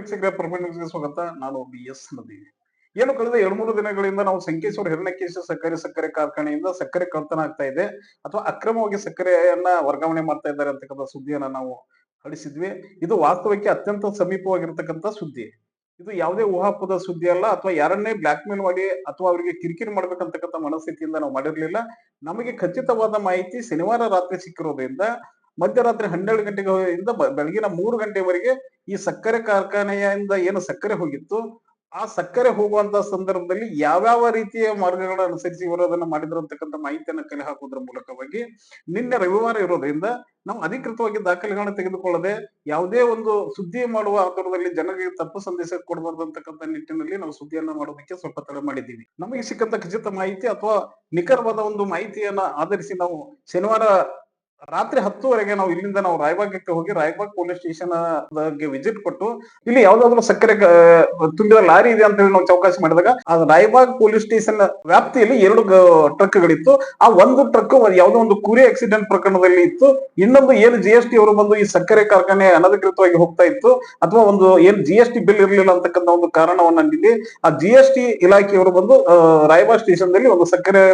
ವೀಕ್ಷಕರ ಪ್ರಪಂಚಕ್ಕೆ ಸ್ವಾಗತ. ನಾನು ಬಿ ಎಸ್ ನದಿ. ಏನು ಕಳೆದ ಎರಡು ಮೂರು ದಿನಗಳಿಂದ ನಾವು ಸಂಕೇಶ್ವರ ಹಿರಣ್ಯಕೇಶ ಸಕ್ಕರೆ ಸಕ್ಕರೆ ಕಾರ್ಖಾನೆಯಿಂದ ಸಕ್ಕರೆ ಕಳ್ತನ ಆಗ್ತಾ ಇದೆ. ಅಥವಾ ಅಕ್ರಮವಾಗಿ ಸಕ್ಕರೆಯನ್ನ ವರ್ಗಾವಣೆ ಮಾಡ್ತಾ ಇದ್ದಾರೆ ಅಂತಕ್ಕಂಥ ಸುದ್ದಿಯನ್ನ ನಾವು ಕಳಿಸಿದ್ವಿ ಇದು ವಾಸ್ತವಕ್ಕೆ ಅತ್ಯಂತ ಸಮೀಪವಾಗಿರ್ತಕ್ಕಂಥ ಸುದ್ದಿ. ಇದು ಯಾವುದೇ ಊಹಾಪದ ಸುದ್ದಿ ಅಲ್ಲ, ಅಥವಾ ಯಾರನ್ನೇ ಬ್ಲಾಕ್ ಮೇಲ್ ಮಾಡಿ ಅಥವಾ ಅವರಿಗೆ ಕಿರಿಕಿರಿ ಮಾಡ್ಬೇಕಂತಕ್ಕಂಥ ಮನಸ್ಥಿತಿಯಿಂದ ನಾವು ಮಾಡಿರ್ಲಿಲ್ಲ. ನಮಗೆ ಖಚಿತವಾದ ಮಾಹಿತಿ ಶನಿವಾರ ರಾತ್ರಿ ಸಿಕ್ಕಿರೋದ್ರಿಂದ ಮಧ್ಯರಾತ್ರಿ ಹನ್ನೆರಡು ಗಂಟೆಗೆ ಇಂದ ಬೆಳಗಿನ ಮೂರು ಗಂಟೆವರೆಗೆ ಈ ಸಕ್ಕರೆ ಕಾರ್ಖಾನೆಯಿಂದ ಏನು ಸಕ್ಕರೆ ಹೋಗಿತ್ತು, ಆ ಸಕ್ಕರೆ ಹೋಗುವಂತ ಸಂದರ್ಭದಲ್ಲಿ ಯಾವ್ಯಾವ ರೀತಿಯ ಮಾರ್ಗಗಳನ್ನ ಅನುಸರಿಸಿ ಇವರು ಅದನ್ನ ಮಾಡಿದ್ರು ಅಂತಕ್ಕಂಥ ಮಾಹಿತಿಯನ್ನ ಕಲೆ ಹಾಕುವುದರ ಮೂಲಕವಾಗಿ ನಿನ್ನೆ ರವಿವಾರ ಇರೋದ್ರಿಂದ ನಾವು ಅಧಿಕೃತವಾಗಿ ದಾಖಲೆಗಳನ್ನ ತೆಗೆದುಕೊಳ್ಳದೆ ಯಾವುದೇ ಒಂದು ಸುದ್ದಿ ಮಾಡುವ ಆಧಾರದಲ್ಲಿ ಜನರಿಗೆ ತಪ್ಪು ಸಂದೇಶ ಕೊಡಬಾರ್ದು ಅಂತಕ್ಕಂಥ ನಿಟ್ಟಿನಲ್ಲಿ ನಾವು ಸುದ್ದಿಯನ್ನ ಮಾಡೋದಕ್ಕೆ ಸ್ವಲ್ಪ ತಡೆ ಮಾಡಿದ್ದೀವಿ. ನಮಗೆ ಸಿಕ್ಕಂತ ಖಚಿತ ಮಾಹಿತಿ ಅಥವಾ ನಿಖರವಾದ ಒಂದು ಮಾಹಿತಿಯನ್ನ ಆಧರಿಸಿ ನಾವು ಶನಿವಾರ ರಾತ್ರಿ ಹತ್ತುವರೆಗೆ ನಾವು ಇಲ್ಲಿಂದ ನಾವು ರಾಯಬಾಗಕ್ಕೆ ಹೋಗಿ ರಾಯಬಾಗ್ ಪೊಲೀಸ್ ಸ್ಟೇಷನ್ ವಿಸಿಟ್ ಕೊಟ್ಟು ಇಲ್ಲಿ ಯಾವ್ದಾದ್ರು ಸಕ್ಕರೆ ತುಂಬಿದ ಲಾರಿ ಇದೆ ಅಂತ ಹೇಳಿ ನಾವು ಚೌಕಾಸಿ ಮಾಡಿದಾಗ ಆ ರಾಯಬಾಗ್ ಪೊಲೀಸ್ ಸ್ಟೇಷನ್ ವ್ಯಾಪ್ತಿಯಲ್ಲಿ ಎರಡು ಟ್ರಕ್ಗಳಿತ್ತು. ಆ ಒಂದು ಟ್ರಕ್ ಯಾವುದೋ ಒಂದು ಕುರಿ ಆಕ್ಸಿಡೆಂಟ್ ಪ್ರಕರಣದಲ್ಲಿ ಇತ್ತು. ಇನ್ನೊಂದು ಏನು ಜಿ ಎಸ್ ಟಿ ಅವರು ಬಂದು ಈ ಸಕ್ಕರೆ ಕಾರ್ಖಾನೆ ಅನಧಿಕೃತವಾಗಿ ಹೋಗ್ತಾ ಇತ್ತು. ಅಥವಾ ಒಂದು ಏನ್ ಜಿ ಎಸ್ ಟಿ ಬಿಲ್ ಇರಲಿಲ್ಲ ಅಂತಕ್ಕಂಥ ಒಂದು ಕಾರಣವನ್ನ ನೀಡಿ ಆ ಜಿ ಎಸ್ ಟಿ ಇಲಾಖೆಯವರು ಬಂದು ರಾಯಬಾಗ್ ಸ್ಟೇಷನ್ ದಲ್ಲಿ ಒಂದು ಸಕ್ಕರೆ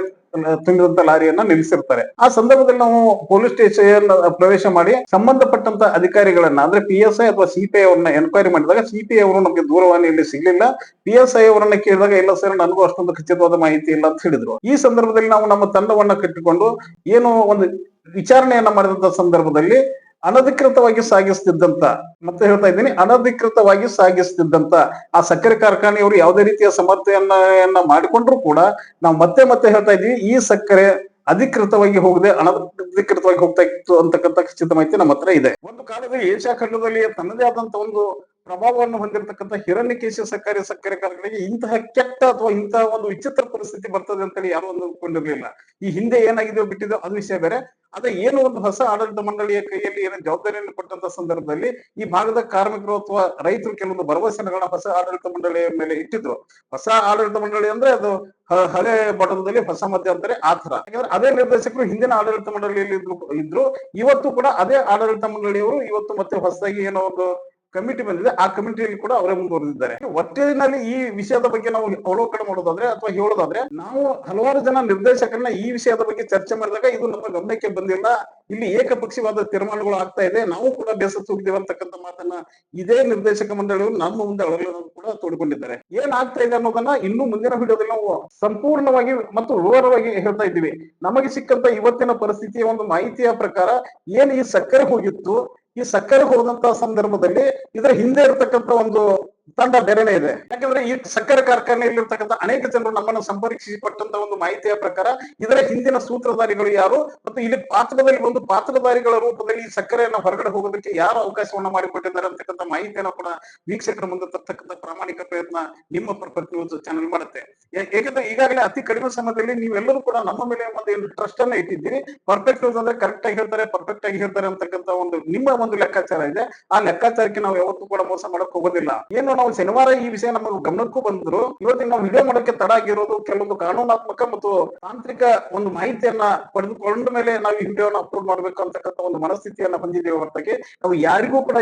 ತುಂಬಿದಂತ ಲಾರಿಯನ್ನ ನಿಲ್ಲಿಸಿರ್ತಾರೆ. ಆ ಸಂದರ್ಭದಲ್ಲಿ ನಾವು ಪೊಲೀಸ್ ಸ್ಟೇಷನ್ ಪ್ರವೇಶ ಮಾಡಿ ಸಂಬಂಧಪಟ್ಟಂತ ಅಧಿಕಾರಿಗಳನ್ನ, ಅಂದ್ರೆ ಪಿ ಎಸ್ ಐ ಅಥವಾ ಸಿಪಿಐ ಅವರನ್ನ ಎನ್ಕ್ವೈರಿ ಮಾಡಿದಾಗ ಸಿಪಿಐ ಅವರು ನಮಗೆ ದೂರವಾಣಿಯಲ್ಲಿ ಸಿಗ್ಲಿಲ್ಲ. ಪಿ ಎಸ್ ಐ ಅವರನ್ನ ಕೇಳಿದಾಗ, ಇಲ್ಲ ಸರ್, ನನಗೂ ಅಷ್ಟೊಂದು ಖಚಿತವಾದ ಮಾಹಿತಿ ಇಲ್ಲ ಅಂತ ಹೇಳಿದ್ರು. ಈ ಸಂದರ್ಭದಲ್ಲಿ ನಾವು ನಮ್ಮ ತಂಡವನ್ನ ಕಟ್ಟಿಕೊಂಡು, ಏನು ಒಂದು ವಿಚಾರಣೆಯನ್ನ ಮಾಡಿದಂತ ಸಂದರ್ಭದಲ್ಲಿ ಅನಧಿಕೃತವಾಗಿ ಸಾಗಿಸ್ತಿದ್ದಂತ, ಮತ್ತೆ ಹೇಳ್ತಾ ಇದ್ದೀನಿ, ಅನಧಿಕೃತವಾಗಿ ಸಾಗಿಸ್ತಿದ್ದಂತ ಆ ಸಕ್ಕರೆ ಕಾರ್ಖಾನೆಯವರು ಯಾವುದೇ ರೀತಿಯ ಸಮರ್ಥೆಯನ್ನ ಮಾಡಿಕೊಂಡ್ರು ಕೂಡ ನಾವು ಮತ್ತೆ ಮತ್ತೆ ಹೇಳ್ತಾ ಇದೀವಿ ಈ ಸಕ್ಕರೆ ಅಧಿಕೃತವಾಗಿ ಹೋಗದೆ ಅನಧಿಕೃತವಾಗಿ ಹೋಗ್ತಾ ಇತ್ತು ಅಂತಕ್ಕಂಥ ಖಚಿತ ಮಾಹಿತಿ ನಮ್ಮ ಇದೆ. ಒಂದು ಕಾಲದಲ್ಲಿ ಏಷ್ಯಾ ಖಂಡದಲ್ಲಿ ತನ್ನದೇ ಆದಂತ ಒಂದು ಪ್ರಭಾವವನ್ನು ಹೊಂದಿರತಕ್ಕಂಥ ಹಿರಣ್ಯಕೇಶ ಸರ್ಕಾರಿ ಸಕ್ಕರೆ ಕಾರ್ಖಾನೆಗೆ ಇಂತಹ ಕೆಟ್ಟ ಅಥವಾ ಇಂತಹ ಒಂದು ವಿಚಿತ್ರ ಪರಿಸ್ಥಿತಿ ಬರ್ತದೆ ಅಂತೇಳಿ ಯಾರು ಅಂದುಕೊಂಡಿರಲಿಲ್ಲ. ಈ ಹಿಂದೆ ಏನಾಗಿದೆಯೋ ಬಿಟ್ಟಿದೋ ಅದು ವಿಷಯ ಬೇರೆ. ಅದೇ ಏನು ಒಂದು ಹೊಸ ಆಡಳಿತ ಮಂಡಳಿಯ ಕೈಯಲ್ಲಿ ಏನೋ ಜವಾಬ್ದಾರಿಯನ್ನು ಕೊಟ್ಟಂತ ಸಂದರ್ಭದಲ್ಲಿ ಈ ಭಾಗದ ಕಾರ್ಮಿಕರು ಅಥವಾ ರೈತರು ಕೆಲವೊಂದು ಭರವಸೆಗಳನ್ನ ಹೊಸ ಆಡಳಿತ ಮಂಡಳಿಯ ಮೇಲೆ ಇಟ್ಟಿದ್ರು. ಹೊಸ ಆಡಳಿತ ಮಂಡಳಿ ಅಂದ್ರೆ ಅದು ಹಳೆ ಬಡದಲ್ಲಿ ಹೊಸ ಮಧ್ಯ ಅಂದ್ರೆ ಆ ತರ ಯಾಕಂದ್ರೆ ಅದೇ ನಿರ್ದೇಶಕರು ಹಿಂದಿನ ಆಡಳಿತ ಮಂಡಳಿಯಲ್ಲಿ ಇದ್ರು. ಇವತ್ತು ಕೂಡ ಅದೇ ಆಡಳಿತ ಮಂಡಳಿಯವರು ಇವತ್ತು ಮತ್ತೆ ಹೊಸದಾಗಿ ಏನೋ ಒಂದು ಕಮಿಟಿ ಬಂದಿದೆ, ಆ ಕಮಿಟಿಯಲ್ಲಿ ಕೂಡ ಅವರೇ ಮುಂದುವರೆದಿದ್ದಾರೆ. ಒಟ್ಟಿನಲ್ಲಿ ಈ ವಿಷಯದ ಬಗ್ಗೆ ನಾವು ಅವಲೋಕನ ಮಾಡೋದಾದ್ರೆ ಅಥವಾ ಹೇಳೋದಾದ್ರೆ, ನಾವು ಹಲವಾರು ಜನ ನಿರ್ದೇಶಕರನ್ನ ಈ ವಿಷಯದ ಬಗ್ಗೆ ಚರ್ಚೆ ಮಾಡಿದಾಗ ಇದು ನಮ್ಮ ಗಮನಕ್ಕೆ ಬಂದಿಲ್ಲ. ಇಲ್ಲಿ ಏಕಪಕ್ಷೀಯವಾದ ತೀರ್ಮಾನಗಳು ಆಗ್ತಾ ಇದೆ. ನಾವು ಕೂಡ ಬೇಸತ್ತು ಹೋಗಿದ್ದೇವೆ ಅಂತಕ್ಕಂಥ ಮಾತನ್ನ ಇದೇ ನಿರ್ದೇಶಕ ಮಂಡಳಿಯವರು ನಮ್ಮ ಮುಂದೆ ಅಳಲು ಕೂಡ ತೋಡಿಕೊಂಡಿದ್ದಾರೆ. ಏನಾಗ್ತಾ ಇದೆ ಅನ್ನೋದನ್ನ ಇನ್ನು ಮುಂದಿನ ವಿಡಿಯೋದಲ್ಲಿ ನಾವು ಸಂಪೂರ್ಣವಾಗಿ ಮತ್ತು ವಿವರವಾಗಿ ಹೇಳ್ತಾ ಇದ್ದೀವಿ. ನಮಗೆ ಸಿಕ್ಕಂತ ಇವತ್ತಿನ ಪರಿಸ್ಥಿತಿಯ ಒಂದು ಮಾಹಿತಿಯ ಪ್ರಕಾರ, ಏನ್ ಈ ಸಕ್ಕರೆ ಹೋಗಿತ್ತು ಈ ಸಕ್ಕರೆ ಹೋದಂತ ಸಂದರ್ಭದಲ್ಲಿ ಇದರ ಹಿಂದೆ ಇರತಕ್ಕಂತ ಒಂದು ತಂಡ ಬೇರೆನೆ ಇದೆ. ಯಾಕಂದ್ರೆ ಈ ಸಕ್ಕರೆ ಕಾರ್ಖಾನೆಯಲ್ಲಿ ಇರ್ತಕ್ಕಂಥ ಅನೇಕ ಜನರು ನಮ್ಮನ್ನು ಸಂಪರ್ಕಿಸಿ ಪಟ್ಟಂತ ಒಂದು ಮಾಹಿತಿಯ ಪ್ರಕಾರ ಇದರ ಹಿಂದಿನ ಸೂತ್ರಧಾರಿಗಳು ಯಾರು ಮತ್ತು ಇಲ್ಲಿ ಪಾತ್ರದಲ್ಲಿ ಒಂದು ಪಾತ್ರಧಾರಿಗಳ ರೂಪದಲ್ಲಿ ಈ ಸಕ್ಕರೆಯನ್ನು ಹೊರಗಡೆ ಹೋಗೋದಕ್ಕೆ ಯಾರು ಅವಕಾಶವನ್ನು ಮಾಡಿಕೊಟ್ಟಿದ್ದಾರೆ ಅಂತಕ್ಕಂಥ ಮಾಹಿತಿಯನ್ನು ಕೂಡ ವೀಕ್ಷಕರ ಮುಂದೆ ತರ್ತಕ್ಕಂಥ ಪ್ರಾಮಾಣಿಕ ಪ್ರಯತ್ನ ನಿಮ್ಮ ಪರ್ಫೆಕ್ಟ್ ಚಾನಲ್ ಮಾಡುತ್ತೆ. ಏಕೆಂದ್ರೆ ಈಗಾಗಲೇ ಅತಿ ಕಡಿಮೆ ಸಮಯದಲ್ಲಿ ನೀವೆಲ್ಲರೂ ಕೂಡ ನಮ್ಮ ಮೇಲೆ ಒಂದು ಟ್ರಸ್ಟ್ ಅನ್ನ ಇಟ್ಟಿದ್ದೀರಿ. ಪರ್ಫೆಕ್ಟ್ ನ್ಯೂಸ್ ಅಂದ್ರೆ ಕರೆಕ್ಟ್ ಆಗಿ ಹೇಳ್ತಾರೆ ಪರ್ಫೆಕ್ಟ್ ಆಗಿ ಹೇಳ್ತಾರೆ ಅಂತಕ್ಕಂಥ ಒಂದು ನಿಮ್ಮ ಒಂದು ಲೆಕ್ಕಾಚಾರ ಇದೆ. ಆ ಲೆಕ್ಕಾಚಾರಕ್ಕೆ ನಾವು ಯಾವತ್ತೂ ಕೂಡ ಮೋಸ ಮಾಡಕ್ ಹೋಗೋದಿಲ್ಲ. ಏನು ನಾವು ಶನಿವಾರ ಈ ವಿಷಯ ನಮ್ಮ ಗಮನಕ್ಕೂ ಬಂದ್ರು. ಇವತ್ತಿನ ನಾವು ವಿಡಿಯೋ ಮಾಡೋಕೆ ತಡ ಆಗಿರೋದು ಕೆಲವೊಂದು ಕಾನೂನಾತ್ಮಕ ಮತ್ತು ತಾಂತ್ರಿಕ ಒಂದು ಮಾಹಿತಿಯನ್ನ ಪಡೆದುಕೊಂಡ ಮೇಲೆ ನಾವು ಈ ವಿಡಿಯೋನ ಅಪ್ಲೋಡ್ ಮಾಡ್ಬೇಕು ಅಂತಕ್ಕಂಥ ಒಂದು ಮನಸ್ಥಿತಿಯನ್ನ ಬಂದಿದ್ದೇವೆ ಹೊರತಾಗಿ. ನಾವು ಯಾರಿಗೂ ಕೂಡ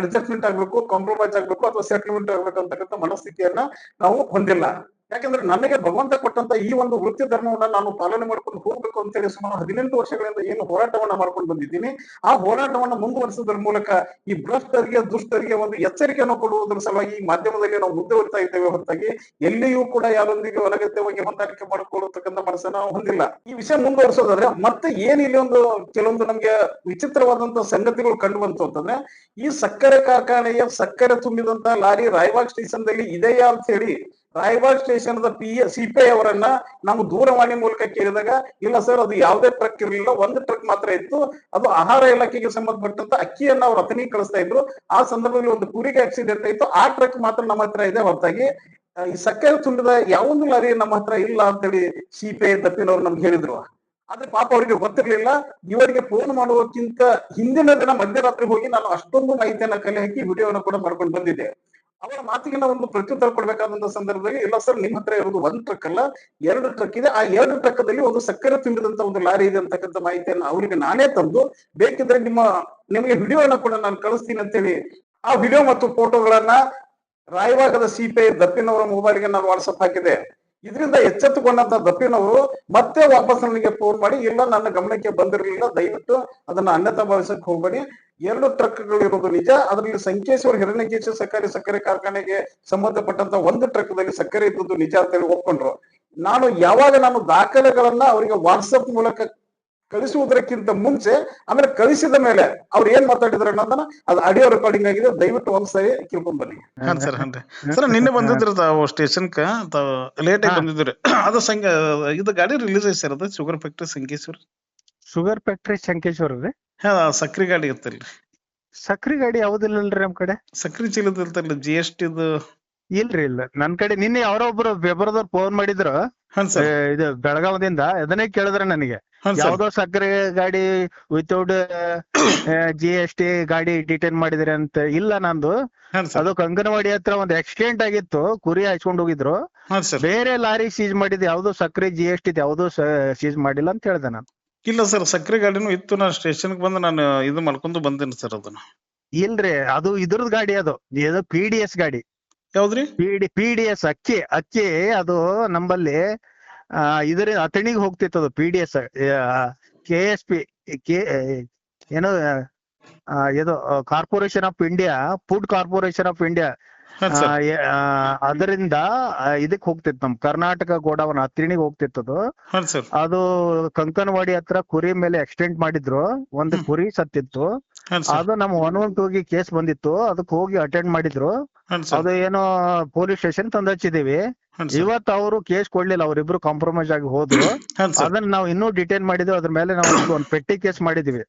ಅಡ್ಜಸ್ಟ್ಮೆಂಟ್ ಆಗ್ಬೇಕು ಕಾಂಪ್ರಮೈಸ್ ಆಗ್ಬೇಕು ಅಥವಾ ಸೆಟಲ್ಮೆಂಟ್ ಆಗ್ಬೇಕು ಅಂತಕ್ಕಂಥ ಮನಸ್ಥಿತಿಯನ್ನ ನಾವು ಹೊಂದಿಲ್ಲ. ಯಾಕಂದ್ರೆ ನನಗೆ ಭಗವಂತ ಕೊಟ್ಟಂತ ಈ ಒಂದು ವೃತ್ತಿ ಧರ್ಮವನ್ನ ನಾನು ಪಾಲನೆ ಮಾಡ್ಕೊಂಡು ಹೋಗ್ಬೇಕು ಅಂತೇಳಿ ಸುಮಾರು ಹದಿನೆಂಟು ವರ್ಷಗಳಿಂದ ಏನು ಹೋರಾಟವನ್ನ ಮಾಡ್ಕೊಂಡು ಬಂದಿದ್ದೀನಿ. ಆ ಹೋರಾಟವನ್ನ ಮುಂದುವರಿಸೋದ್ರ ಮೂಲಕ ಈ ಭ್ರಷ್ಟರಿಗೆ, ದುಷ್ಟರಿಗೆ ಒಂದು ಎಚ್ಚರಿಕೆಯನ್ನು ಕೊಡುವುದರ ಸಲುವಾಗಿ ಈ ಮಾಧ್ಯಮದಲ್ಲಿ ನಾವು ಮುಂದುವರಿತಾ ಇದ್ದೇವೆ ಹೊರತಾಗಿ ಎಲ್ಲಿಯೂ ಕೂಡ ಯಾರೊಂದಿಗೆ ಅನಗತ್ಯವಾಗಿ ಹೊಂದಾಣಿಕೆ ಮಾಡಿಕೊಳ್ಳತಕ್ಕಂಥ ಮನಸ್ಸನ್ನ ನಾವು ಹೊಂದಿಲ್ಲ. ಈ ವಿಷಯ ಮುಂದುವರಿಸೋದಾದ್ರೆ ಮತ್ತೆ ಏನ್ ಇಲ್ಲಿ ಒಂದು ಕೆಲವೊಂದು ನಮ್ಗೆ ವಿಚಿತ್ರವಾದಂತ ಸಂಗತಿಗಳು ಕಂಡು ಬಂತು ಅಂತಂದ್ರೆ ಈ ಸಕ್ಕರೆ ಕಾರ್ಖಾನೆಯ ಸಕ್ಕರೆ ತುಂಬಿದಂತ ಲಾರಿ ರಾಯಬಾಗ್ ಸ್ಟೇಷನ್ ದಲ್ಲಿ ಇದೆಯಾ ಅಂತ ಹೇಳಿ ರಾಯಬಾಗ್ ಸ್ಟೇಷನ್ ಪಿ ಸಿಪಿಐ ಅವರನ್ನ ನಾವು ದೂರವಾಣಿ ಮೂಲಕ ಕೇಳಿದಾಗ, ಇಲ್ಲ ಸರ್, ಅದು ಯಾವುದೇ ಟ್ರಕ್ ಇರಲಿಲ್ಲ, ಒಂದು ಟ್ರಕ್ ಮಾತ್ರ ಇತ್ತು. ಅದು ಆಹಾರ ಇಲಾಖೆಗೆ ಸಂಬಂಧಪಟ್ಟಂತ ಅಕ್ಕಿಯನ್ನ ಅವ್ರು ರತನಿ ಕಳಿಸ್ತಾ ಇದ್ರು. ಆ ಸಂದರ್ಭದಲ್ಲಿ ಒಂದು ಕುರಿಗೆ ಆಕ್ಸಿಡೆಂಟ್ ಆಯ್ತು. ಆ ಟ್ರಕ್ ಮಾತ್ರ ನಮ್ಮ ಹತ್ರ ಇದೆ ಹೊರತಾಗಿ. ಈ ಸಕ್ಕರೆ ತುಂಬಿದ ಯಾವೊಂದು ಲಾರಿ ನಮ್ಮ ಹತ್ರ ಇಲ್ಲ ಅಂತೇಳಿ ಸಿಪಿಐ ದಪ್ಪಿನವ್ರು ನಮ್ಗೆ ಹೇಳಿದ್ರು. ಆದ್ರೆ ಪಾಪ ಅವರಿಗೆ ಗೊತ್ತಿರ್ಲಿಲ್ಲ. ಇವರಿಗೆ ಫೋನ್ ಮಾಡುವಕ್ಕಿಂತ ಹಿಂದಿನ ದಿನ ಮಧ್ಯರಾತ್ರಿ ಹೋಗಿ ನಾನು ಅಷ್ಟೊಂದು ಮಾಹಿತಿಯನ್ನ ಕಲೆ ಹಾಕಿ ವಿಡಿಯೋನ ಕೂಡ ಮಾಡ್ಕೊಂಡು ಬಂದಿದ್ದೆ. ಅವರ ಮಾತಿಗೆ ನಾವು ಒಂದು ಪ್ರತ್ಯುತ್ತರ ಕೊಡ್ಬೇಕಾದಂತ ಸಂದರ್ಭದಲ್ಲಿ, ಇಲ್ಲ ಸರ್ ನಿಮ್ ಹತ್ರ ಇರೋದು ಒಂದ್ ಟ್ರಕ್ ಅಲ್ಲ, ಎರಡು ಟ್ರಕ್ ಇದೆ. ಆ ಎರಡು ಟ್ರಕ್ಕದಲ್ಲಿ ಒಂದು ಸಕ್ಕರೆ ತುಂಬಿದಂತ ಒಂದು ಲಾರಿ ಇದೆ ಅಂತಕ್ಕಂಥ ಮಾಹಿತಿಯನ್ನು ಅವರಿಗೆ ನಾನೇ ತಂದು, ಬೇಕಿದ್ರೆ ನಿಮ್ಮ, ನಿಮಗೆ ವಿಡಿಯೋನ ಕೂಡ ನಾನು ಕಳಿಸ್ತೀನಿ ಅಂತೇಳಿ, ಆ ವಿಡಿಯೋ ಮತ್ತು ಫೋಟೋಗಳನ್ನ ರಾಯಭಾಗದ ಸಿಪಿಐ ದಪ್ಪಿನವರ ಮೊಬೈಲ್ಗೆ ನಾನು ವಾಟ್ಸಪ್ ಹಾಕಿದೆ. ಇದರಿಂದ ಎಚ್ಚೆತ್ತುಕೊಂಡಂತ ದಪ್ಪಿನವರು ಮತ್ತೆ ವಾಪಸ್ ನನಗೆ ಫೋನ್ ಮಾಡಿ, ಇಲ್ಲ, ನನ್ನ ಗಮನಕ್ಕೆ ಬಂದಿರಲಿಲ್ಲ, ದಯವಿಟ್ಟು ಅದನ್ನ ಅನ್ಯತಾ ಭಾವಿಸಕ್ಕೆ ಹೋಗಬೇಡಿ. ಎರಡು ಟ್ರಕ್ಗಳು ಇರೋದು ನಿಜ, ಅದರಲ್ಲಿ ಸಂಕೇಶ್ವರ ಹಿರಣ್ಯಕೇಶ ಸಕ್ಕರೆ ಸಕ್ಕರೆ ಕಾರ್ಖಾನೆಗೆ ಸಂಬಂಧಪಟ್ಟಂತ ಒಂದು ಟ್ರಕ್ ದಲ್ಲಿ ಸಕ್ಕರೆ ಇದ್ದದ್ದು ನಿಜ ಅಂತೇಳಿ ಒಪ್ಕೊಂಡ್ರು. ನಾನು ಯಾವಾಗ ನಾನು ದಾಖಲೆಗಳನ್ನ ಅವರಿಗೆ ವಾಟ್ಸಪ್ ಮೂಲಕ ಕಳಿಸುವುದಕ್ಕಿಂತ ಮುಂಚೆ ಆಮೇಲೆ ಕಳಿಸಿದ ಮೇಲೆ ಅವ್ರು ಏನ್ ಮಾತಾಡಿದ್ರು ಅನ್ನೋದನ್ನ ಅದು ಆಡಿಯೋ ರೆಕಾರ್ಡಿಂಗ್ ಆಗಿದೆ ದಯವಿಟ್ಟು ಒಂದ್ಸರಿ ಕೇಳ್ಕೊಂಡ್ ಬನ್ನಿ. Sir sir. ನಿನ್ನೆ ಬಂದಿದ್ರಿ ತಾವು ಸ್ಟೇಷನ್ಕ ತಾವು ಲೇಟ್ ಆಗಿ ಬಂದಿದ್ರಿ ಅದು ಸಂಘ ಇದು ಗಾಡಿ ರಿಲೀಸ್ ಐತಿ ಸರ್ ಅದು sugar factory Sankeshwar? Sugar factory Sankeshwar ರೀ ಹಾ ಸಕ್ರಿ ಗಾಡಿ ಇರ್ತಲ್ರಿ ಸಕ್ರಿ ಗಾಡಿ ಯಾವ್ದಿಲ್ಲಲ್ರಿ ನಮ್ ಕಡೆ? ಸಕ್ರಿ ಚೀಲದ ಇರ್ತಲ್ರಿ ಜಿ ಎಸ್ ಟಿ ಇಲ್ರಿ ಇಲ್ಲ. ನನ್ ಕಡೆ ನಿನ್ನೆ ಯಾರೋ ಒಬ್ರು ಬೆಬರದವ್ರು ಫೋನ್ ಮಾಡಿದ್ರು. ಹಾನ್ ಸರ್. ಇದು ಬೆಳಗಾವದಿಂದ ಅದನ್ನೇ ಕೇಳಿದ್ರೆ ನನಗೆ. ಯಾವ್ದೋ ಸಕ್ಕರೆ ಗಾಡಿ ವಿತೌಟ್ ಜಿ ಎಸ್ ಟಿ ಗಾಡಿ ಡಿಟೈನ್ ಮಾಡಿದ್ರಿ ಅಂತ ಇಲ್ಲ ನಂದು. ಅದು ಅಂಗನವಾಡಿ ಹತ್ರ ಒಂದ್ ಆಕ್ಸಿಡೆಂಟ್ ಆಗಿತ್ತು ಕುರಿ ಹಚ್ಕೊಂಡ್ ಹೋಗಿದ್ರು. ಬೇರೆ ಲಾರಿ ಸೀಜ್ ಮಾಡಿದ್ ಯಾವ್ದು ಸಕ್ಕರೆ ಜಿ ಎಸ್ ಟಿ ಯಾವ್ದು ಸೀಜ್ ಮಾಡಿಲ್ಲ ಅಂತ ಹೇಳ್ದೆ ನಾನು. ಇಲ್ಲ ಸರ್ ಸಕ್ಕರೆ ಗಾಡಿನೂ ಇತ್ತು. ನಾನು ಸ್ಟೇಷನ್ಗೆ ಬಂದು ನಾನು ಇದು ಮಾಡ್ಕೊಂಡು ಬಂದೇನೆ ಸರ್ ಅದನ್ನ. ಇಲ್ರಿ ಅದು ಇದ್ರದ್ ಗಾಡಿ ಅದು. ಇದು ಪಿ ಡಿ ಎಸ್ ಗಾಡಿ. ಯಾವ್ದ್ರಿ? P D P D S ಅಕ್ಕಿ ಅಕ್ಕಿ ಅದು ನಂಬಲ್ಲಿ ಇದ್ರ ಅಥಣಿಗೆ ಹೋಗ್ತಿತ್ತು ಅದು P D S K S P K ಏನೋ ಆ, ಇದು corporation of India food corporation of India ಅದರಿಂದ ಇದಕ್ ಹೋಗ್ತಿತ್ತು ನಮ್ ಕರ್ನಾಟಕ ಗೋಡಾವನ್ ಅಥಣಿಗೆ ಹೋಗ್ತಿತ್ತು ಅದು. ಅದು ಕಂಕನವಾಡಿ ಹತ್ರ ಕುರಿ ಮೇಲೆ ಎಕ್ಸ್ಟೆಂಡ್ ಮಾಡಿದ್ರು. ಒಂದು ಕುರಿ ಸತ್ತಿತ್ತು. ಅದು ನಮ್ ಒನ್ ಒನ್ ಟೂಗೆ ಕೇಸ್ ಬಂದಿತ್ತು. ಅದಕ್ಕೆ ಹೋಗಿ ಅಟೆಂಡ್ ಮಾಡಿದ್ರು. ಅದು ಏನೋ ಪೊಲೀಸ್ ಸ್ಟೇಷನ್ ತಂದ್ ಹಚ್ಚಿದೀವಿ. ಇವತ್ತು ಅವರು ಕೇಸ್ ಕೊಡ್ಲಿಲ್ಲ ಅವರಿಬ್ರು ಕಾಂಪ್ರಮೈಸ್ ಆಗಿ ಹೋದ್ರು. ಅದನ್ನ ನಾವು ಇನ್ನೂ ಡಿಟೈನ್ ಮಾಡಿದ್ವಿ ಅದ್ರ ಮೇಲೆ ನಾವು ಒಂದು- ಪೆಟ್ಟಿ ಕೇಸ್ ಮಾಡಿದ್ವಿ.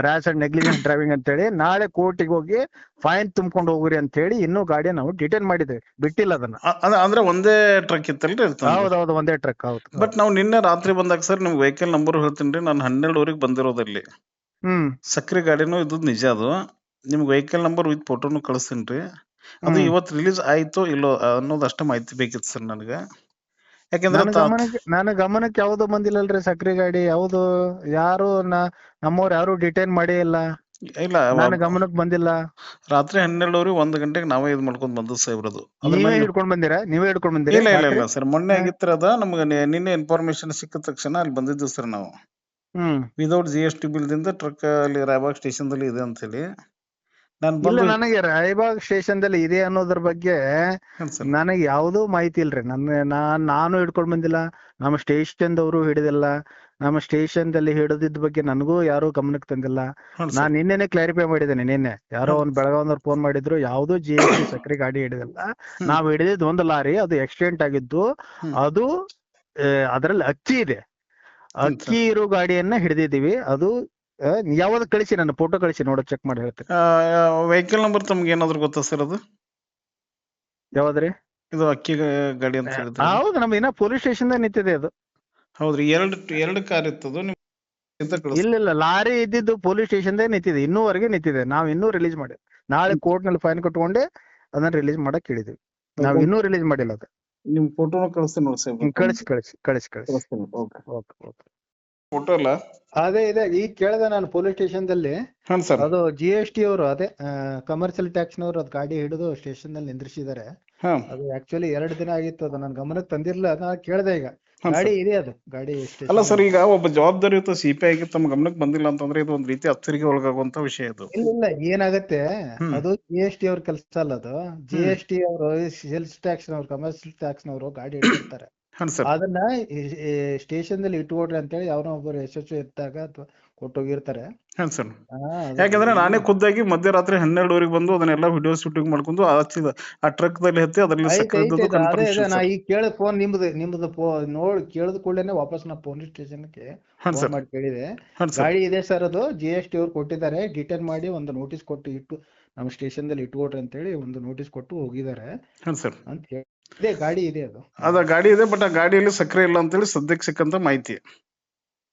ರ್ಯಾಶ್ ಅಂಡ್ ನೆಗ್ಲಿಜೆಂಟ್ ಡ್ರೈವಿಂಗ್ ಅಂತ ಹೇಳಿ ನಾಳೆ ಕೋರ್ಟಿಗೆ ಹೋಗಿ ಫೈನ್ ತುಂಬ್ಕೊಂಡು ಹೋಗ್ರಿ ಅಂತ ಹೇಳಿ ಇನ್ನೂ ಗಾಡಿ ನಾವು ಡಿಟೈನ್ ಮಾಡಿದ್ವಿ ಬಿಟ್ಟಿಲ್ಲ ಅದನ್ನ. ಅದ- ಅಂದ್ರೆ ಒಂದೇ ಟ್ರಕ್ ಇತ್ತಲ್ರಿ ಹೌದೌದು ಒಂದೇ ಟ್ರಕ್ ಹೌದು. ಬಟ್ ನಾವು ನಿನ್ನೆ ರಾತ್ರಿ ಬಂದಾಗ ಸರ್ ನಿಮ್ ವೆಹಿಕಲ್ ನಂಬರ್ ಹೇಳ್ತೀನಿ ರೀ ನಾನು ಹನ್ನೆರಡುವರೆಗೆ ಬಂದಿರೋದಲ್ಲಿ ಹ್ಮ್. ಸಕ್ರಿ ಗಾಡಿನೂ ಇದ್ದದ್ ನಿಜ ಅದು. ನಿಮ್ಗೆ ವೆಹಿಕಲ್ ನಂಬರ್ ವಿತ್ ಫೋಟೋನು ಕಳಿಸ್ತೀನಿ ರೀ. ಅದು ಹ್ಮ್. ಇವತ್ತು ರಿಲೀಸ್ ಆಯ್ತು ಇಲ್ಲೋ ಅನ್ನೋದಷ್ಟು ಮಾಹಿತಿ ಬೇಕಿತ್ತು ಸರ್ ನನಗೆ. ಯಾಕೆಂದ್ರೆ ನನ್ನ ತಾ- ಗಮನಕ್ಕೆ ನನ್ನ ಗಮನಕ್ಕೆ ಯಾವ್ದು ಬಂದಿಲ್ಲಲ್ರಿ ಸಕ್ರಿ ಗಾಡಿ ಯಾವ್ದು ಯಾರು ನಾ- ನಮ್ಮವ್ರು ಯಾರು ಡಿಟೈನ್ ಮಾಡೇ ಇಲ್ಲ. ಇಲ್ಲ ನನ್ನ ವ- ಗಮನಕ್ಕೆ ಬಂದಿಲ್ಲ. ರಾತ್ರಿ ಹನ್ನೆರಡುವರೆಗೆ ಒಂದ್ ಗಂಟೆಗೆ ನಾವೇ ಇದು ಮಾಡ್ಕೊಂಡ್ ಬಂದದ್ದು ಸಾಹೇಬ್ರದು ಅದ್ರ ನೀವೇ ಮೇಲೆ ಹಿಡ್ಕೊಂಡ್ ಬಂದಿರಾ? ನೀವೇ ಹಿಡ್ಕೊಂಡ್ ಬಂದಿರಾ? ಇಲ್ಲ ಇಲ್ಲ ರಾತ್ರಿ? ಇಲ್ಲ ಸರ್ ಮೊನ್ನೆ ಹಾ. ಆಗಿತ್ತರ ಅದ ನಮ್ಗೆ ನೆ- ನಿನ್ನೆ ಇನ್ಫಾರ್ಮೇಶನ್ ಸಿಕ್ಕಿದ ತಕ್ಷಣ ಅಲ್ಲಿ ಬಂದಿದ್ದು ಸರ್ ನಾವು. ಹ್ಮ್. Without G S T bill ದಿಂದ ಟ್ರಕ್ ಅಲ್ಲಿ ರಾಯಬಾಗ್ ಸ್ಟೇಷನ್ ದಲ್ಲಿ ಇದೆ ಅಂತ ಹೇಳಿ ಇಲ್ಲ ನನಗೆ ರಾಯಬಾಗ್ ಸ್ಟೇಷನ್ ದಲ್ಲಿ ಇದೆ ಅನ್ನೋದ್ರ ಬಗ್ಗೆ ನನಗೆ ಯಾವ್ದೂ ಮಾಹಿತಿ ಇಲ್ರಿ. ನನ್ನ ನಾನ್ ನಾನು ಹಿಡ್ಕೊಂಡ್ ಬಂದಿಲ್ಲ. ನಮ್ಮ ಸ್ಟೇಷನ್ ದವರು ಹಿಡಿದಿಲ್ಲ. ನಮ್ಮ ಸ್ಟೇಷನ್ ದಲ್ಲಿ ಹಿಡಿದಿದ್ದ ಬಗ್ಗೆ ನನಗೂ ಯಾರು ಗಮನಕ್ಕೆ ತಂದಿಲ್ಲ. ನಾನು ನಾನ್ ನಿನ್ನೆನೆ ಕ್ಲಾರಿಫೈ ಮಾಡಿದ್ದೇನೆ ನಿನ್ನೆ. ಯಾರೋ. ಒಂದ್ ಬೆಳಗಾವ್ನವ್ರು ಫೋನ್ ಮಾಡಿದ್ರು ಯಾವ್ದು ಜಿ ಎಸ್ ಟಿ ಸಕ್ರೆ ಗಾಡಿ ಹಿಡಿದಿಲ್ಲ. ನಾವ್ ಹಿಡಿದಿದ್ ಒಂದು ಲಾರಿ ಅದು ಆಕ್ಸಿಡೆಂಟ್ ಆಗಿದ್ದು ಅದು ಅದರಲ್ಲಿ ಅಕ್ಕಿ ಇದೆ. ಅಕ್ಕಿ ಇರೋ ಗಾಡಿಯನ್ನ ಹಿಡಿದಿದ್ದೀವಿ. ಅದು ಯಾವ್ದು ಕಳಿಸಿ ನನ್ನ ಫೋಟೋ ಕಳಿಸಿ ನೋಡ ಚೆಕ್ ಮಾಡಿ ಹೇಳ್ತೇನೆ. ವೆಹಿಕಲ್ ನಂಬರ್ ತಮ್ಗೆ ಏನಾದ್ರು ಗೊತ್ತಾ ಸರ್ ಅದು? ಯಾವ್ದ್ರಿ? ಇದು ಅಕ್ಕಿ ಗಾಡಿ ಅಂತ ಹೇಳಿದ್ರೆ. ಹೌದು ನಮ್ದು ಇನ್ನ ಪೊಲೀಸ್ ಸ್ಟೇಷನ್ ನಿಂತಿದೆ ಅದು. ಹೌದ್ರಿ ಎರಡು ಎರಡು ಕಾರ್ ಇತ್ತದು ನಿಮ್ ಇಲ್ಲ ಇಲ್ಲ ಲಾರಿ ಇದ್ದಿದ್ದು ಪೊಲೀಸ್ ಸ್ಟೇಷನ್ ನಿಂತಿದೆ ಇನ್ನೂವರೆಗೆ ನಿಂತಿದೆ ನಾವ್ ಇನ್ನೂ ರಿಲೀಸ್ ಮಾಡಿ. ನಾಳೆ ಕೋರ್ಟ್ನಲ್ಲಿ ಫೈನ್ ಕಟ್ಕೊಂಡೆ ಅದನ್ನ ರಿಲೀಸ್ ಮಾಡಕ್ ಹೇಳಿದ್ವಿ. ನಾವ್ ಇನ್ನೂ ರಿಲೀಸ್ ಮಾಡಿಲ್ಲ ಅದು. ನಿಮ್ ಫೋಟೋನು ಕಳಿಸ್ತೀನಿ ನೋಡಿ ಸರ್ ಕಳಿಸಿ ಕಳಿಸಿ ಕಳಿಸಿ ಕಳಿಸಿ. ಓಕೆ. Okay okay. ಫೋಟೋ ಅಲ್ಲ ಅದೇ ಇದೆ. ಈಗ ಕೇಳಿದೆ ನಾನು ಪೊಲೀಸ್ ಸ್ಟೇಷನ್ ದಲ್ಲಿ. ಸರ್. ಅದು ಜಿ ಎಸ್ ಟಿ ಅವರು ಅದೇ ಕಮರ್ಷಿಯಲ್ ಟ್ಯಾಕ್ಸ್ ನವರು ಅದು ಗಾಡಿ ಹಿಡಿದು ಸ್ಟೇಷನ್ನಲ್ಲಿ ನಿಂದ್ರಿಸಿದ್ದಾರೆ. ಹಾ. ಅದು ಆಕ್ಚುಲಿ ಎರಡು ದಿನ ಆಗಿತ್ತು. ಅದು ನನ್ ಗಮನಕ್ಕೆ ತಂದಿರಲಿಲ್ಲ. ನಾ ಕೇಳಿದೆ ಈಗ. ಗಾಡಿ ಇದೆ ಅದು. ಗಾಡಿ station ಅಲ್ಲ ಸರ್ ಈಗ ಒಬ್ಬ ಜವಾಬ್ದಾರಿಯುತ ಸಿ ಪಿ ಆಗಿ ತಮ್ಮ ಗಮನಕ್ಕೆ ಬಂದಿಲ್ಲ ಅಂತಂದ್ರೆ ಇದು ಒಂದ್ ರೀತಿ ಅಚ್ಚರಿಗೆ ಒಳಗಾಗುವಂತ ವಿಷಯ ಇದು. ಇಲ್ಲ ಇಲ್ಲ. ಏನಾಗತ್ತೆ? ಹ್ಮ್. ಅದು ಜಿ ಎಸ್ ಟಿ ಅವ್ರ ಕೆಲಸ ಅಲ್ಲ ಅದು. ಜಿ. ಎಸ್ ಟಿ ಅವರು ಸೇಲ್ಸ್ ಟ್ಯಾಕ್ಸ್ ನವರು ಕಮರ್ಷಿಯಲ್ ಟ್ಯಾಕ್ಸ್ ನವರು ಗಾಡಿ ಹಿಡಿದಿರ್ತಾರೆ ಅದನ್ನ ಸ್ಟೇಷನ್ ದಲ್ಲಿ ಇಟ್ಕೊಡ್ರಿ ಅಂತೇಳಿ ಯಾವನೋ ಒಬ್ಬರು ಯಶಸ್ವಿ ಇರ್ತಾಗ ಇದ್ದಾಗ ಅಥವಾ ಕೊಟ್ಟೋಗಿರ್ತಾರೆ. ಸರ್ ಯಾಕಂದ್ರೆ ನಾನೇ ಖುದ್ದಾಗಿ ಮಧ್ಯರಾತ್ರಿ ಹನ್ನೆರಡುವರೆಗೆ ಬಂದು ಅದನ್ನೆಲ್ಲ ವಿಡಿಯೋ ಶೂಟಿಂಗ್ ಮಾಡ್ಕೊಂಡು ಹಚ್ಚಿದ ಆ ಟ್ರಕ್ ದಲ್ಲಿ ಹತ್ತಿ ಅದರಲ್ಲಿ ಅದೇ ನಾ. ಈಗ ಕೇಳಿದ ಫೋನ್ ನಿಮ್ದು ನಿಮ್ದು ನೋಡಿ ಕೇಳಿದ ಕೂಡಲೇ ವಾಪಸ್ ನಾ ಪೊಲೀಸ್ ಫೋನ್ ಮಾಡಿ ಕೇಳಿದೆ. ಗಾಡಿ ಇದೆ ಸರ್ ಅದು ಜಿ ಎಸ್ ಟಿ ಅವ್ರು ಕೊಟ್ಟಿದ್ದಾರೆ. ಡಿಟೈನ್ ಮಾಡಿ ಒಂದು ನೋಟಿಸ್ ಕೊಟ್ಟು ಇಟ್ಟು ನಮ್ಮ ಸ್ಟೇಷನ್ ದಲ್ಲಿ ಇಟ್ಕೊಡ್ರಿ ಅಂತೇಳಿ ಒಂದು ನೋಟಿಸ್ ಕೊಟ್ಟು ಹೋಗಿದ್ದಾರೆ. ಅಂತ ಹೇಳಿ ಇದೆ ಗಾಡಿ ಇದೆ ಅದು. ಅದ ಗಾಡಿ ಇದೆ ಬಟ್ ಆ ಗಾಡಿಯಲ್ಲಿ ಸಕ್ಕರೆ ಇಲ್ಲ ಅಂತೇಳಿ ಸದ್ಯಕ್ಕೆ ಸಿಕ್ಕಂತ ಮಾಹಿತಿ.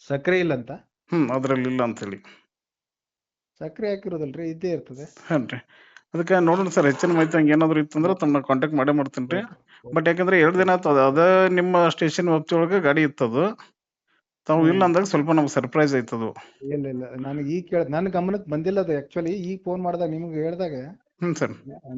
ಸಕ್ಕರೆ ಇಲ್ಲ ಅಂತ? ಹ್ಮ್ ಅದ್ರಲ್ಲಿ ಇಲ್ಲ ಅಂತೇಳಿ. ಸಕ್ಕರೆ ಹಾಕಿರೋದಲ್ರಿ ಇದ್ದೇ ಇರ್ತದೆ. ಹನ್ರಿ. ಅದಕ್ಕೆ ನೋಡೋಣ ಸರ್ ಹೆಚ್ಚಿನ ಮಾಹಿತಿ ಹಂಗೆ ಏನಾದ್ರು ಇತ್ತಂದ್ರೆ ತಮ್ಮ ಕಾಂಟ್ಯಾಕ್ಟ್ ಮಾಡೇ ಮಾಡ್ತೀನಿ ರೀ. ಬಟ್ ಯಾಕಂದ್ರೆ ಎರಡು ದಿನ ಆಯ್ತು ಅದ ಅದ ನಿಮ್ಮ ಸ್ಟೇಷನ್ ವ್ಯಾಪ್ತಿ ಒಳಗೆ ಗಾಡಿ ಇತ್ತದು. ತಾವು ಇಲ್ಲ ಅಂದಾಗ ಸ್ವಲ್ಪ ನಮ್ಗೆ ಸರ್ಪ್ರೈಸ್ ಆಯ್ತದು. ಇಲ್ಲ ಇಲ್ಲ ನನಗೆ ಈಗ ಕೇಳ ನನ್ನ ಗಮನಕ್ಕೆ ಬಂದಿಲ್ಲ ಅದು ಆಕ್ಚುಲಿ ಈಗ ಫೋನ್ ಮಾಡಿದಾಗ ನಿಮ್ಗೆ ಹೇಳಿದಾಗ ಹ್ಮ್ ಸರ್.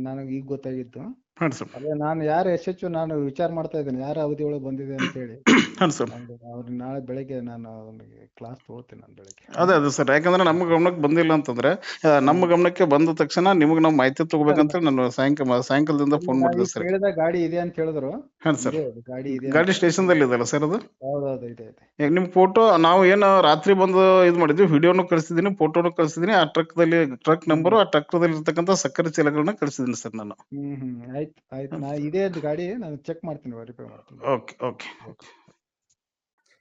ನನಗೆ ಈಗ ಗೊತ್ತಾಗಿತ್ತು. ಹಾಂ ಸರ್ ಅದೇ ನಾನು ಯಾರು ಎಚ್ ನಾನು ವಿಚಾರ ಮಾಡ್ತಾ ಇದ್ದೇನೆ ಯಾರ ಅವಧಿ ಒಳಗೆ ಬಂದಿದೆ ಅಂತ ಹೇಳಿ. ಹಾಂ ಸರ್ ಅವ್ರಿಗೆ ನಾಳೆ ಬೆಳಗ್ಗೆ ನಾನು ಅವನಿಗೆ ಕ್ಲಾಸ್ ತಗೋತೀನಿ ನಾನು ಬೆಳಗ್ಗೆ. ಅದೇ ಅದೇ ಸರ್. ಯಾಕಂದ್ರೆ ನಮ್ಮ ಗಮನಕ್ಕೆ ಬಂದಿಲ್ಲ ಅಂತಂದ್ರೆ ಆ, ನಮ್ಮ ಗಮನಕ್ಕೆ ಬಂದ ತಕ್ಷಣ ನಿಮಗೆ ನಾವು ಮಾಹಿತಿ ತಗೋಬೇಕಂತ ನಾನು ಸಾಯಂಕಾಲ ಸಾಯಂಕಾಲದಿಂದ ಫೋನ್ ಮಾಡ್ತೀನಿ ಮಾಡಿದೆ ಸರ್. ಕೇಳಿದ ಗಾಡಿ ಇದೆ ಅಂತ ಹೇಳಿದ್ರು. ಹಾಂ ಸರ್. ಇದೆ ಗಾಡಿ ಇದೆ ಗಾಡಿ ಸ್ಟೇಷನ್ದಲ್ಲಿ ಇದೆಯಲ್ಲ ಸರ್ ಅದು? ಹೌದೌದು ಇದೆ ಇದೆ. ಈಗ ನಿಮ್ಮ ಫೋಟೋ ನಾವು ಏನು ರಾತ್ರಿ ಬಂದು ಇದು ಮಾಡಿದ್ವಿ ವಿಡಿಯೋನು ಕಳಿಸಿದ್ದೀನಿ ಫೋಟೋನು ಕಳಿಸಿದ್ದೀನಿ ಆ ಟ್ರಕ್ದಲ್ಲಿ ಟ್ರಕ್ ನಂಬರು ಆ ಟ್ರಕ್ದಲ್ಲಿ ಇರತಕ್ಕಂತ ಸಕ್ಕರೆ ಚೀಲಗಳನ್ನ ಕಳಿಸಿದ್ದೀನಿ ಸರ್ ನಾನು. ಹ್ಮ್ ಹ್ಮ್ ಆಯ್ತು. ಆಯ್ತು ನಾ ಇದೇ ಗಾಡಿ ನಾನು ಚೆಕ್ ಮಾಡ್ತೀನಿ ವೆರಿಫೈ ಮಾಡ್ತೀನಿ. ಓಕೆ ಓಕೆ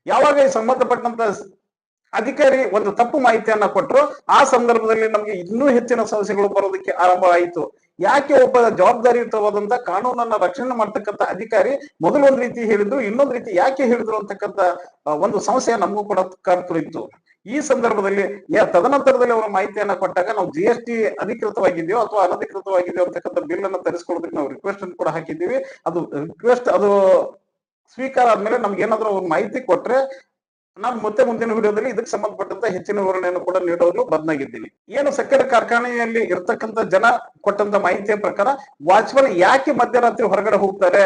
ಯಾವಾಗ ಈ ಸಂಬಂಧಪಟ್ಟಂತ ಅಧಿಕಾರಿ ಒಂದು ತಪ್ಪು ಮಾಹಿತಿಯನ್ನ ಕೊಟ್ಟರು ಆ ಸಂದರ್ಭದಲ್ಲಿ ನಮಗೆ ಇನ್ನೂ ಹೆಚ್ಚಿನ ಸಮಸ್ಯೆಗಳು ಬರೋದಕ್ಕೆ ಆರಂಭ ಆಯಿತು. ಯಾಕೆ ಒಬ್ಬ ಜವಾಬ್ದಾರಿಯುತವಾದಂತ ಕಾನೂನನ್ನ ರಕ್ಷಣೆ ಮಾಡ್ತಕ್ಕಂಥ ಅಧಿಕಾರಿ ಮೊದಲೊಂದು ಒಂದ್ ರೀತಿ ಹೇಳಿದ್ರು ಇನ್ನೊಂದ್ ರೀತಿ ಯಾಕೆ ಹೇಳಿದ್ರು ಅಂತಕ್ಕಂಥ ಒಂದು ಸಮಸ್ಯೆ ನಮಗೂ ಕೂಡ ಕಾಡ್ತಿತ್ತು ಈ ಸಂದರ್ಭದಲ್ಲಿ ತದನಂತರದಲ್ಲಿ ಅವರ ಮಾಹಿತಿಯನ್ನ ಕೊಟ್ಟಾಗ ನಾವು ಜಿ ಎಸ್ ಟಿ ಅಧಿಕೃತವಾಗಿದೆಯೋ ಅಥವಾ ಅನಧಿಕೃತವಾಗಿದೆಯೋ ಅಂತಕ್ಕಂಥ ಬಿಲ್ ಅನ್ನ ತರಿಸ್ಕೊಳ್ಳೋದಕ್ಕೆ ನಾವು ರಿಕ್ವೆಸ್ಟ್ ಅನ್ನು ಕೂಡ ಹಾಕಿದ್ದೀವಿ. ಅದು ರಿಕ್ವೆಸ್ಟ್ ಅದು ಸ್ವೀಕಾರ ಆದ್ಮೇಲೆ ನಮ್ಗೆ ಏನಾದ್ರು ಅವ್ರು ಮಾಹಿತಿ ಕೊಟ್ರೆ ನಾನು ಮತ್ತೆ ಮುಂದಿನ ವಿಡಿಯೋದಲ್ಲಿ ಇದಕ್ಕೆ ಸಂಬಂಧಪಟ್ಟಂತ ಹೆಚ್ಚಿನ ವಿವರಣೆಯನ್ನು ಕೂಡ ನೀಡೋದು ಬದಲಾಗಿದ್ದೀನಿ ಏನು ಸಕ್ಕರೆ ಕಾರ್ಖಾನೆಯಲ್ಲಿ ಇರ್ತಕ್ಕಂಥ ಜನ ಕೊಟ್ಟಂತ ಮಾಹಿತಿಯ ಪ್ರಕಾರ ವಾಚ್ಮನ್ ಯಾಕೆ ಮಧ್ಯರಾತ್ರಿ ಹೊರಗಡೆ ಹೋಗ್ತಾರೆ?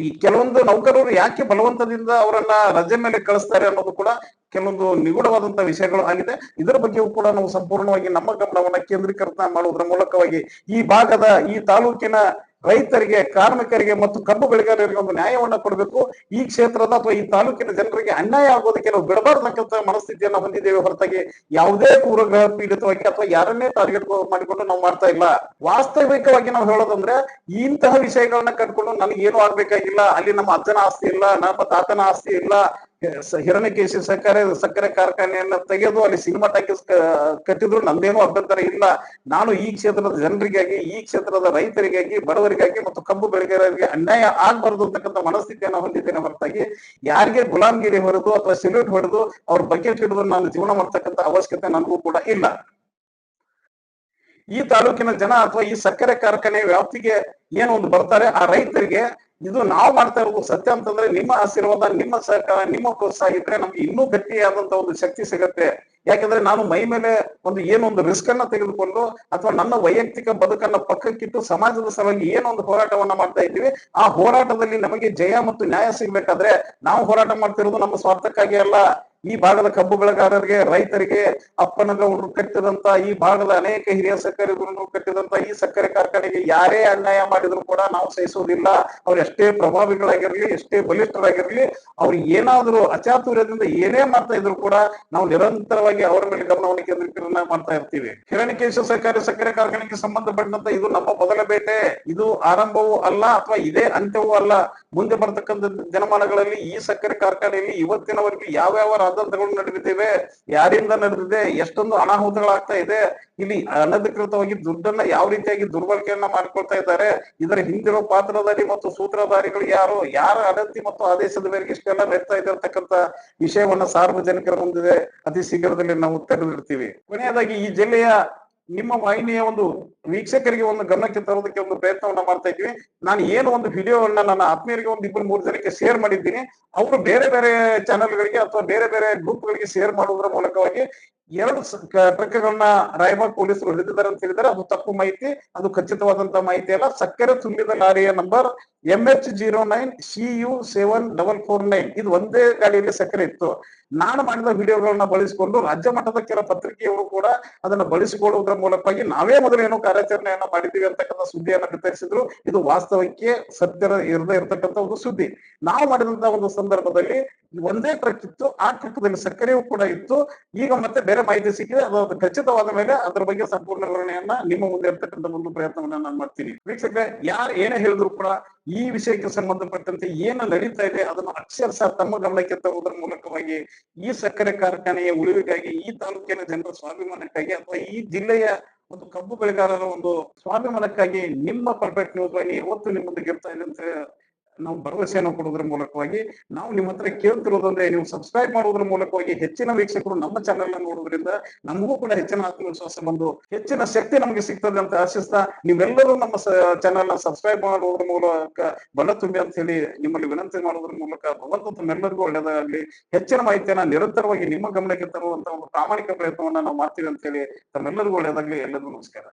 ಈ ಕೆಲವೊಂದು ನೌಕರರು ಯಾಕೆ ಬಲವಂತದಿಂದ ಅವರನ್ನ ರಜೆ ಮೇಲೆ ಕಳಿಸ್ತಾರೆ ಅನ್ನೋದು ಕೂಡ ಕೆಲವೊಂದು ನಿಗೂಢವಾದಂತಹ ವಿಷಯಗಳು ಆಗಿದೆ. ಇದರ ಬಗ್ಗೆಯೂ ಕೂಡ ನಾವು ಸಂಪೂರ್ಣವಾಗಿ ನಮ್ಮ ಗಮನವನ್ನ ಕೇಂದ್ರೀಕೃತ ಮಾಡುವುದರ ಮೂಲಕವಾಗಿ ಈ ಭಾಗದ ಈ ತಾಲೂಕಿನ ರೈತರಿಗೆ, ಕಾರ್ಮಿಕರಿಗೆ ಮತ್ತು ಕಬ್ಬು ಬೆಳೆಗಾರರಿಗೆ ಒಂದು ನ್ಯಾಯವನ್ನು ಕೊಡಬೇಕು. ಈ ಕ್ಷೇತ್ರದ ಅಥವಾ ಈ ತಾಲೂಕಿನ ಜನರಿಗೆ ಅನ್ಯಾಯ ಆಗೋದಕ್ಕೆ ನಾವು ಬಿಡಬಾರ್ದಕ್ಕಂತ ಮನಸ್ಥಿತಿಯನ್ನ ಹೊಂದಿದ್ದೇವೆ ಹೊರತಾಗಿ ಯಾವುದೇ ಪೂರ್ವಗ್ರಹ ಪೀಡಿತವಾಗಿ ಅಥವಾ ಯಾರನ್ನೇ ಟಾರ್ಗೆಟ್ ಮಾಡಿಕೊಂಡು ನಾವು ಮಾಡ್ತಾ ಇಲ್ಲ. ವಾಸ್ತವಿಕವಾಗಿ ನಾವು ಹೇಳೋದಂದ್ರೆ, ಇಂತಹ ವಿಷಯಗಳನ್ನ ಕಟ್ಕೊಂಡು ನನಗೇನು ಆಗ್ಬೇಕಾಗಿಲ್ಲ, ಅಲ್ಲಿ ನಮ್ಮ ಅಜ್ಜನ ಆಸ್ತಿ ಇಲ್ಲ, ನಮ್ಮ ತಾತನ ಆಸ್ತಿ ಇಲ್ಲ ಹಿರಣ್ಯಕೇಶಿ ಸಕ್ಕರೆ ಸಕ್ಕರೆ ಕಾರ್ಖಾನೆಯನ್ನ ತೆಗೆದು ಅಲ್ಲಿ ಸಿನಿಮಾ ಟಾಕೀಸ್ ಕಟ್ಟಿದ್ರು. ನಂದೇನು ಅಭ್ಯಂತರ ಇಲ್ಲ. ನಾನು ಈ ಕ್ಷೇತ್ರದ ಜನರಿಗಾಗಿ, ಈ ಕ್ಷೇತ್ರದ ರೈತರಿಗಾಗಿ, ಬಡವರಿಗಾಗಿ ಮತ್ತು ಕಬ್ಬು ಬೆಳೆಗಾರರಿಗೆ ಅನ್ಯಾಯ ಆಗ್ಬಾರ್ದು ಅಂತಕ್ಕಂಥ ಮನಸ್ಥಿತಿಯನ್ನು ಹೊಂದಿದ್ದೇನೆ ಹೊರತಾಗಿ. ಯಾರಿಗೆ ಗುಲಾಮ್ಗಿರಿ ಹೊಡೆದು ಅಥವಾ ಸಿಲ್ಯೂಟ್ ಹೊಡೆದು ಅವ್ರ ಬಕೆಟ್ ಹಿಡಿದು ನಾನು ಜೀವನ ಮಾಡ್ತಕ್ಕಂಥ ಅವಶ್ಯಕತೆ ನನಗೂ ಕೂಡ ಇಲ್ಲ. ಈ ತಾಲೂಕಿನ ಜನ ಅಥವಾ ಈ ಸಕ್ಕರೆ ಕಾರ್ಖಾನೆ ವ್ಯಾಪ್ತಿಗೆ ಏನು ಒಂದು ಬರ್ತಾರೆ. ಆ ರೈತರಿಗೆ ಇದು ನಾವು ಮಾಡ್ತಾ ಇರೋದು ಸತ್ಯ ಅಂತಂದ್ರೆ ನಿಮ್ಮ ಆಶೀರ್ವಾದ, ನಿಮ್ಮ ಸಹಕಾರ, ನಿಮ್ಮ ಪ್ರೋತ್ಸಾಹ ಇದ್ರೆ ನಮ್ಗೆ ಇನ್ನೂ ಗಟ್ಟಿಯಾದಂತ ಒಂದು ಶಕ್ತಿ ಸಿಗತ್ತೆ. ಯಾಕಂದ್ರೆ ನಾನು ಮೈ ಮೇಲೆ ಒಂದು ಏನೊಂದು ರಿಸ್ಕ್ ಅನ್ನ ತೆಗೆದುಕೊಂಡು ಅಥವಾ ನನ್ನ ವೈಯಕ್ತಿಕ ಬದುಕನ್ನ ಪಕ್ಕಕ್ಕಿಟ್ಟು ಸಮಾಜದ ಸಲುವಾಗಿ ಏನೊಂದು ಹೋರಾಟವನ್ನ ಮಾಡ್ತಾ ಇದ್ದೀವಿ, ಆ ಹೋರಾಟದಲ್ಲಿ ನಮಗೆ ಜಯ ಮತ್ತು ನ್ಯಾಯ ಸಿಗ್ಬೇಕಾದ್ರೆ ನಾವು ಹೋರಾಟ ಮಾಡ್ತಿರೋದು ನಮ್ಮ ಸ್ವಾರ್ಥಕ್ಕಾಗಿ ಅಲ್ಲ. ಈ ಭಾಗದ ಕಬ್ಬು ಬೆಳೆಗಾರರಿಗೆ, ರೈತರಿಗೆ ಅಪ್ಪನಗೌಡರು ಕಟ್ಟಿದಂತ ಈ ಭಾಗದ ಅನೇಕ ಹಿರಿಯ ಸಕ್ಕರೆ ಕಟ್ಟಿದಂತ ಈ ಸಕ್ಕರೆ ಕಾರ್ಖಾನೆಗೆ ಯಾರೇ ಅನ್ಯಾಯ ಮಾಡಿದ್ರು ಕೂಡ ನಾವು ಸಹಿಸುವುದಿಲ್ಲ. ಅವ್ರು ಎಷ್ಟೇ ಪ್ರಭಾವಿಗಳಾಗಿರ್ಲಿ, ಎಷ್ಟೇ ಬಲಿಷ್ಠರಾಗಿರ್ಲಿ, ಅವ್ರು ಏನಾದ್ರೂ ಅಚಾತುರ್ಯದಿಂದ ಏನೇ ಮಾಡ್ತಾ ಇದ್ರು ಕೂಡ ನಾವು ನಿರಂತರವಾಗಿ ಅವರ ಮೇಲೆ ಗಮನವನ್ನು ಕೇಂದ್ರೀಕರಣ ಮಾಡ್ತಾ ಇರ್ತೀವಿ. ಹಿರಣ್ಯಕೇಶ ಸಹಕಾರಿ ಸಕ್ಕರೆ ಕಾರ್ಖಾನೆಗೆ ಸಂಬಂಧಪಟ್ಟಂತ ಇದು ನಮ್ಮ ಮೊದಲ ಬೇಟೆ ಇದು ಆರಂಭವೂ ಅಲ್ಲ ಅಥವಾ ಇದೇ ಅಂತ್ಯವೂ ಅಲ್ಲ. ಮುಂದೆ ಬರ್ತಕ್ಕಂಥ ದಿನಮಾನಗಳಲ್ಲಿ ಈ ಸಕ್ಕರೆ ಕಾರ್ಖಾನೆಯಲ್ಲಿ ಇವತ್ತಿನವರೆಗೂ ಯಾವ್ಯಾವ ರಾದಂತಗಳು ನಡೆದಿದ್ದೇವೆ, ಯಾರಿಂದ ನಡೆದಿದೆ, ಎಷ್ಟೊಂದು ಅನಾಹುತಗಳಾಗ್ತಾ ಇದೆ, ಇಲ್ಲಿ ಅನಧಿಕೃತವಾಗಿ ದುಡ್ಡನ್ನ ಯಾವ ರೀತಿಯಾಗಿ ದುರ್ಬಳಕೆಯನ್ನ ಮಾಡ್ಕೊಳ್ತಾ ಇದ್ದಾರೆ, ಇದರ ಹಿಂದಿರೋ ಪಾತ್ರಧಾರಿ ಮತ್ತು ಸೂತ್ರಧಾರಿಗಳು ಯಾರು, ಯಾರ ಅನತಿ ಮತ್ತು ಆದೇಶದ ಮೇರೆಗೆ ಇಷ್ಟೆಲ್ಲ ನಡೀತಾ ಇದೆ ವಿಷಯವನ್ನ ಸಾರ್ವಜನಿಕರ ಮುಂದಿದೆ, ಅತಿ ಶೀಘ್ರದಲ್ಲಿ ನಾವು ತೆರೆದಿಡ್ತೀವಿ ಕೊನೆಯದಾಗಿ ಈ ಜಿಲ್ಲೆಯ ನಿಮ್ಮ ವಾಹಿನಿಯ ಒಂದು ವೀಕ್ಷಕರಿಗೆ ಒಂದು ಗಮನಕ್ಕೆ ತರೋದಕ್ಕೆ ಒಂದು ಪ್ರಯತ್ನವನ್ನ ಮಾಡ್ತಾ ಇದ್ವಿ. ನಾನು ಏನು ಒಂದು ವಿಡಿಯೋವನ್ನ ನನ್ನ ಆತ್ಮೀಯರಿಗೆ ಒಂದು ಇಬ್ಬರು ಮೂರು ಜನಕ್ಕೆ ಶೇರ್ ಮಾಡಿದ್ದೀನಿ. ಅವರು ಬೇರೆ ಬೇರೆ ಚಾನೆಲ್ಗಳಿಗೆ ಅಥವಾ ಬೇರೆ ಬೇರೆ ಗ್ರೂಪ್ಗಳಿಗೆ ಶೇರ್ ಮಾಡುವುದರ ಮೂಲಕವಾಗಿ ಎರಡು ಟ್ರಕ್ಗಳನ್ನ ರಾಯಬಾಗ್ ಪೊಲೀಸರು ಹಿಡಿದಿದ್ದಾರೆ ಅಂತ ಹೇಳಿದರೆ ಅದು ತಪ್ಪು ಮಾಹಿತಿ, ಅದು ಖಚಿತವಾದಂತ ಮಾಹಿತಿ ಅಲ್ಲ. ಸಕ್ಕರೆ ತುಂಬಿದ ಲಾರಿಯ number M H zero nine C U seven double four nine ಇದು ಒಂದೇ ಗಾಡಿಯಲ್ಲಿ ಸಕ್ಕರೆ ಇತ್ತು. ನಾನು ಮಾಡಿದ ವಿಡಿಯೋಗಳನ್ನ ಬಳಸಿಕೊಂಡು ರಾಜ್ಯ ಮಟ್ಟದ ಕೆಲ ಪತ್ರಿಕೆಯವರು ಕೂಡ ಅದನ್ನ ಬಳಸಿಕೊಳ್ಳುವುದರ ಮೂಲಕವಾಗಿ ನಾವೇ ಮೊದಲು ಏನೋ ಕಾರ್ಯಾಚರಣೆಯನ್ನ ಮಾಡಿದ್ದೀವಿ ಅಂತಕ್ಕಂಥ ಸುದ್ದಿಯನ್ನ ಬಿತ್ತರಿಸಿದ್ರು. ಇದು ವಾಸ್ತವಕ್ಕೆ ಸತ್ಯದ ಇರದೇ ಇರತಕ್ಕಂಥ ಒಂದು ಸುದ್ದಿ. ನಾವು ಮಾಡಿದಂತ ಒಂದು ಸಂದರ್ಭದಲ್ಲಿ ಒಂದೇ ಟ್ರಕ್ ಇತ್ತು. ಆ ಟ್ರಕ್ದಲ್ಲಿ ಸಕ್ಕರೆಯೂ ಕೂಡ ಇತ್ತು. ಈಗ ಮತ್ತೆ ಬೇರೆ ಮಾಹಿತಿ ಸಿಕ್ಕಿದೆ, ಅದು ಖಚಿತವಾದ ಮೇಲೆ ಅದರ ಬಗ್ಗೆ ಸಂಪೂರ್ಣ ವಿವರಣೆಯನ್ನ ನಿಮ್ಮ ಮುಂದೆ ಇರ್ತಕ್ಕಂಥ ಒಂದು ಪ್ರಯತ್ನವನ್ನ ನಾನು ಮಾಡ್ತೀನಿ. ವೀಕ್ಷಕ ಯಾರು ಏನೇ ಹೇಳಿದ್ರು ಕೂಡ ಈ ವಿಷಯಕ್ಕೆ ಸಂಬಂಧಪಟ್ಟಂತೆ ಏನು ನಡೀತಾ ಇದೆ ಅದನ್ನು ಅಕ್ಷರಶಃ ತಮ್ಮ ಗಮನಕ್ಕೆ ತರುವುದರ ಮೂಲಕವಾಗಿ ಈ ಸಕ್ಕರೆ ಕಾರ್ಖಾನೆಯ ಉಳಿವಿಗಾಗಿ ಈ ತಾಲೂಕಿನ ಜನರ ಸ್ವಾಭಿಮಾನಕ್ಕಾಗಿ ಅಥವಾ ಈ ಜಿಲ್ಲೆಯ ಒಂದು ಕಬ್ಬು ಬೆಳೆಗಾರರ ಒಂದು ಸ್ವಾಭಿಮಾನಕ್ಕಾಗಿ ನಿಮ್ಮ ಪರ್ಫೆಕ್ಟ್ ನ್ಯೂಸ್ ವಾಹಿನಿ ಯಾವತ್ತು ಮುಂದೆ ಇರ್ತಾ ಇದೆ ಅಂತ ನಾವು ಭರವಸೆಯನ್ನು ಕೊಡೋದ್ರ ಮೂಲಕವಾಗಿ, ನಾವು ನಿಮ್ಮ ಹತ್ರ ಕೇಳ್ತಿರೋದಂದ್ರೆ ನೀವು ಸಬ್ಸ್ಕ್ರೈಬ್ ಮಾಡೋದ್ರ ಮೂಲಕವಾಗಿ ಹೆಚ್ಚಿನ ವೀಕ್ಷಕರು ನಮ್ಮ ಚಾನೆಲ್ ನೋಡೋದ್ರಿಂದ ನಮಗೂ ಕೂಡ ಹೆಚ್ಚಿನ ಆತ್ಮವಿಶ್ವಾಸ ಬಂದು ಹೆಚ್ಚಿನ ಶಕ್ತಿ ನಮಗೆ ಸಿಗ್ತದೆ ಅಂತ ಆಶಿಸ್ತಾ ನೀವೆಲ್ಲರೂ ನಮ್ಮ ಚಾನೆಲ್ನ ಸಬ್ಸ್ಕ್ರೈಬ್ ಮಾಡುವುದರ ಮೂಲಕ ಬಲ ತುಂಬಿ ಅಂತ ಹೇಳಿ ನಿಮ್ಮಲ್ಲಿ ವಿನಂತಿ ಮಾಡೋದ್ರ ಮೂಲಕ ಭಗವಂತ ತಮ್ಮೆಲ್ಲರಿಗೂ ಒಳ್ಳೆಯದಾಗಲಿ. ಹೆಚ್ಚಿನ ಮಾಹಿತಿಯನ್ನ ನಿರಂತರವಾಗಿ ನಿಮ್ಮ ಗಮನಕ್ಕೆ ತರುವಂತ ಒಂದು ಪ್ರಾಮಾಣಿಕ ಪ್ರಯತ್ನವನ್ನ ನಾವು ಮಾಡ್ತೀವಿ ಅಂತ ಹೇಳಿ ತಮ್ಮೆಲ್ಲರಿಗೂ ಒಳ್ಳೆಯದಾಗಲಿ. ಎಲ್ಲರಿಗೂ ನಮಸ್ಕಾರ.